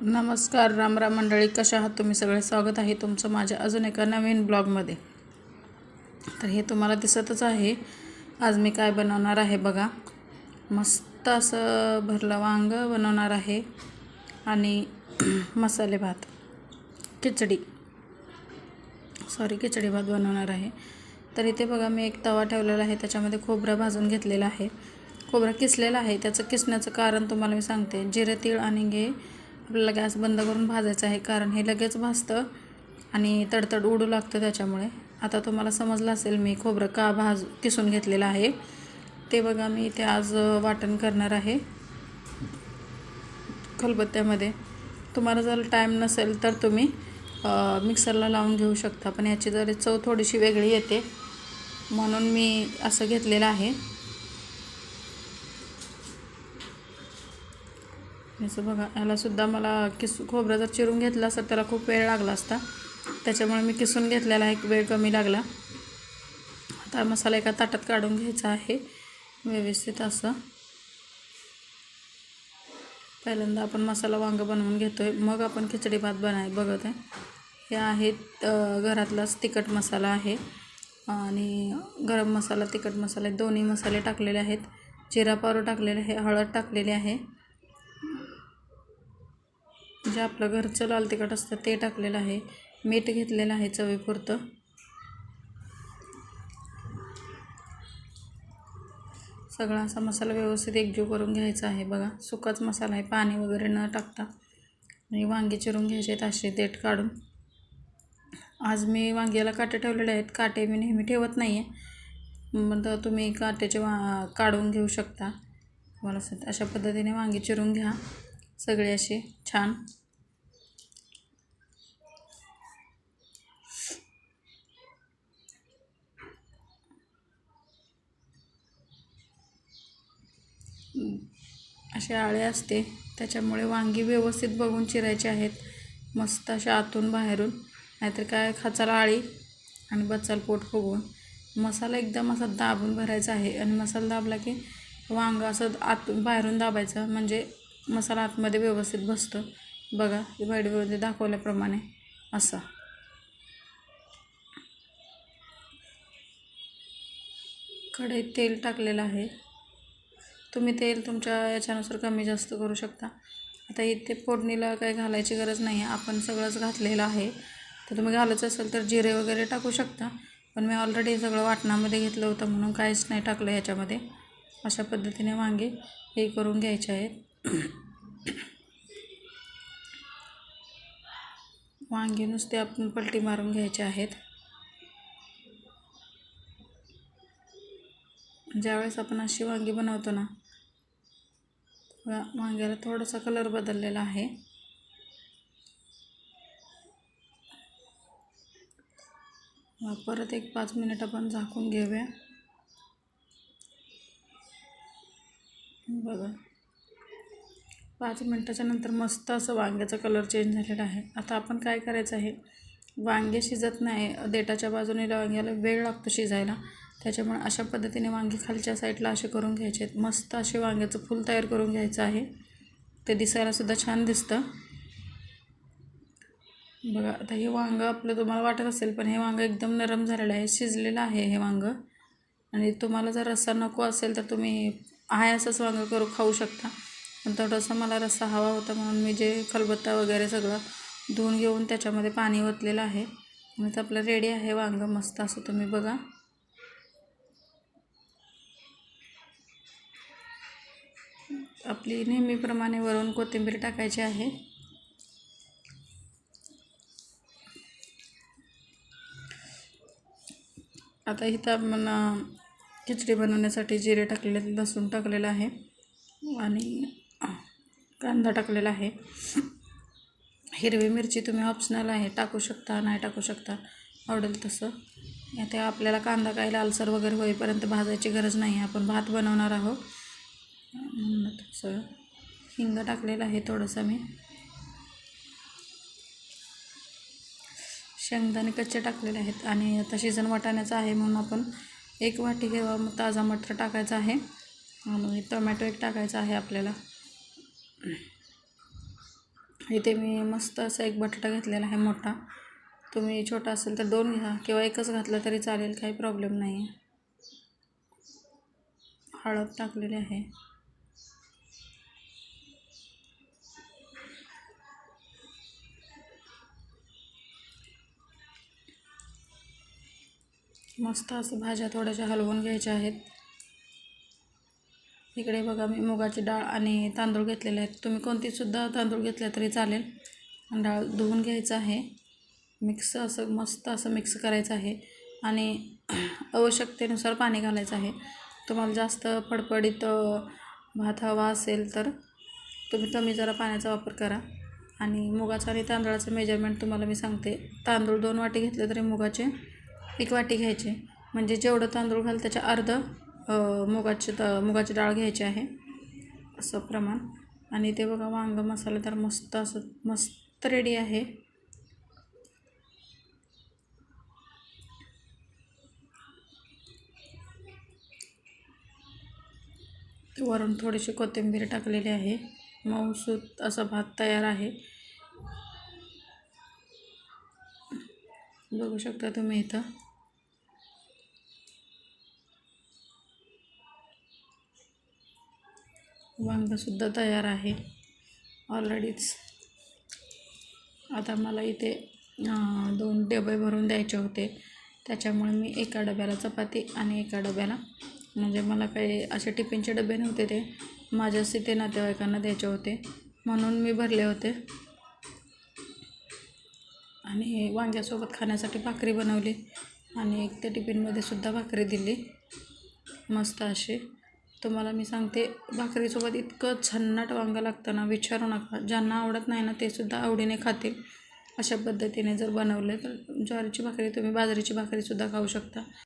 नमस्कार राम राम मंडळी. कशा आहात तुम्ही? सगळे स्वागत आहे तुमचं माझ्या अजून एका नवीन ब्लॉगमध्ये. तर हे तुम्हाला दिसतच आहे. आज मी काय बनवणार आहे बघा. मस्त असं भरलं वांग बनवणार आहे. आणि मसाले भात. खिचडी. सॉरी खिचडी भात बनवणार आहे. तर इथे बघा मी एक तवा ठेवलेला आहे. त्याच्यामध्ये खोबरं भाजून घेतलेलं आहे. खोबरं किसलेलं आहे. त्याचं किसण्याचं कारण तुम्हाला मी सांगते. जिरे तीळ आणि घे आपल्याला गॅस बंद करून भाजायचं आहे कारण हे लगेच भाजतं आणि तडतड उडू लागतं त्याच्यामुळे. आता तुम्हाला समजलं असेल मी खोबरं का भाज किसून घेतलेलं आहे. ते बघा मी इथे आज वाटण करणार आहे. खलबत्त्यामध्ये. तुम्हाला जर टाईम नसेल तर तुम्ही मिक्सरला लावून घेऊ शकता पण याची जरी चव थोडीशी वेगळी येते म्हणून मी असं घेतलेलं आहे. असं बघा यालासुद्धा मला किस खोबरं जर चिरून घेतलं असतं त्याला खूप वेळ लागला असता. त्याच्यामुळे मी किसून घेतलेला एक वेळ कमी लागला. आता मसाला एका ताटात काढून घ्यायचा आहे व्यवस्थित असं. पहिल्यांदा आपण मसाला वांग बनवून घेतो आहे मग आपण खिचडी भात बनाय बघत आहे. हे आहेत घरातलाच तिखट मसाला आहे. आणि गरम मसाला तिखट मसाला दोन्ही मसाले टाकलेले आहेत. जिरा पावडर टाकलेले आहे हळद टाकलेली आहे. जे आपलं घरचं लाल तिखट असतं ते टाकलेलं आहे. मीठ घेतलेलं आहे चवीपुरतं. सगळा असा मसाला व्यवस्थित एकजीव करून घ्यायचा आहे. बघा सुकाच मसाला आहे. पाणी वगैरे न टाकता. आणि वांगे चिरून घ्यायचे आहेत असे देठ काढून. आज मी वांग्याला काटे ठेवलेले आहेत. काटे मी नेहमी ठेवत नाही आहे मग तुम्ही काट्याचे वा काढून घेऊ शकता. मला अशा पद्धतीने वांगी चिरून घ्या. सगळे असे. छान. असे आळे असते. त्याच्यामुळे वांगी व्यवस्थित बघून चिरायचे आहेत. मस्त अशा आतून बाहेरून. नाहीतर काय खाचाला आळी आणि बचाल पोट फुगवून. मसाला एकदम असा दाबून भरायचा आहे. आणि मसाला दाबला की वांग असं आत बाहेरून दाबायचं. म्हणजे मसाला आतमध्ये व्यवस्थित बसतो बघा व्हिडिओमध्ये दाखवल्याप्रमाणे असा. कढईत तेल टाकलेलं आहे. तुम्ही तेल तुमच्या याच्यानुसार कमी जास्त करू शकता. आता इथे फोडणीला काही घालायची गरज नाही. आहे आपण सगळंच घातलेलं आहे. तर तुम्ही घालायचं असेल तर जिरे वगैरे टाकू शकता. पण मी ऑलरेडी सगळं वाटणामध्ये घेतलं होतं म्हणून काहीच नाही टाकलं ह्याच्यामध्ये अशा पद्धतीने वांगे हे करून घ्यायचे आहेत. वांगे नुसते आपण पलटी मारून घ्यायचे आहेत. ज्यावेळेस आपण अशी वांगी बनवतो ना वांग्याला थोडासा कलर बदललेला आहे. परत एक पाच मिनिट आपण झाकून घेऊया. बघा. पाच मिनटाच्या नंतर मस्त असं वांग्याचा कलर चेंज झालेला आहे. आता आपण काय करायचं आहे? वांगे शिजत नाही. देटाच्या बाजूने वांग्याला वेळ लागतो शिजायला. त्याच्यामुळे अशा पद्धतीने वांगे खालच्या साईडला असे करून घ्यायचे आहेत. मस्त असे वांग्याचं फूल तयार करून घ्यायचं आहे. ते दिसायलासुद्धा छान दिसतं. बघा आता हे वांगं आपलं तुम्हाला वाटत असेल पण हे वांगं एकदम नरम झालेलं आहे. शिजलेलं आहे हे वांगं. आणि तुम्हाला जर रस्सा नको असेल तर तुम्ही आहे असंच वांगं करू खाऊ शकता. पण थोडासा मला रस्सा हवा होता म्हणून मी जे खलबत्ता वगैरे सगळं धुवून घेऊन त्याच्यामध्ये पाणी ओतलेलं आहे. आणि तर आपलं रेडी आहे. वांगं मस्त असं तुम्ही बघा. आपली नेहमीप्रमाणे वरून कोथिंबीर टाकायची आहे. आता इथं आपण खिचडी बनवण्यासाठी जिरे टाकलेले लसूण टाकलेलं आहे. आणि कांदा टाकलेला आहे. हिरवी मिरची तुम्ही ऑप्शनल आहे. टाकू शकता नाही टाकू शकता. आवडेल तसं. आता आपल्याला कांदा काय लालसर वगैरे होईपर्यंत भाजायची गरज नाही. आपण भात बनवणार आहोत. तसं हिंग टाकलेलं आहे थोडंसं मी. शेंगदाणे कच्चे टाकलेले आहेत. आणि आता शिजन वाटाण्याचं आहे म्हणून आपण एक वाटी घेवा मग ताजा मटर टाकायचा आहे. आणि टोमॅटो एक टाकायचा आहे आपल्याला. इथे मी मस्त असा एक बटाटा घेतलेला आहे मोठा. तुम्ही छोटा असेल तर दोन घ्या किंवा एकच घातलं तरी चालेल काही प्रॉब्लेम नाही आहे हळद टाकलेली आहे. मस्त असं भाज्या थोड्याशा हलवून घ्यायच्या आहेत. इकडे बघा मी मुगाची डाळ आणि तांदूळ घेतलेले आहेत. तुम्ही कोणतीसुद्धा तांदूळ घेतले तरी चालेल. डाळ धुवून घ्यायचं आहे. मिक्स असं मस्त असं मिक्स करायचं आहे आणि आवश्यकतेनुसार पाणी घालायचं आहे. तुम्हाला जास्त फडफडीत भात हवा असेल तर तुम्ही कमी जरा पाण्याचा वापर करा. आणि मुगाचं आणि तांदळाचं मेजरमेंट तुम्हाला मी सांगते. तांदूळ दोन वाटी घेतले तरी मुगाचे एक वाटी घ्यायचे. म्हणजे जेवढं तांदूळ घाल त्याच्या अर्ध मुगाची द मुगाची डाळ घ्यायची आहे. असं प्रमाण. आणि ते बघा वांग तर मस्त असं मस्त रेडी आहे. वरून थोडीशी कोथिंबीर टाकलेली आहे. मऊसूत असा भात तयार आहे. बघू शकता तुम्ही इथं. वांगंसुद्धा तयार आहे. ऑलरेडीच आता मला इथे दोन डबे भरून द्यायचे होते. त्याच्यामुळे मी एका डब्याला चपाती आणि एका डब्याला म्हणजे मला काही असे टिफिनचे डबे नव्हते ते माझ्याच इथे नातेवाईकांना द्यायचे होते. म्हणून मी भरले होते. आणि वांग्यासोबत खाण्यासाठी भाकरी बनवली आणि एक त्या टिफिनमध्ये सुद्धा भाकरी दिली. मस्त अशी. तुम्हाला मी सांगते भाकरीसोबत इतकं छन्नाट वांगं लागतं ना विचारू नका. ज्यांना आवडत नाही ना ते सुद्धा आवडीने खातील. अशा पद्धतीने जर बनवले तर ज्वारीची भाकरी तुम्ही बाजरीची भाकरीसुद्धा खाऊ शकता.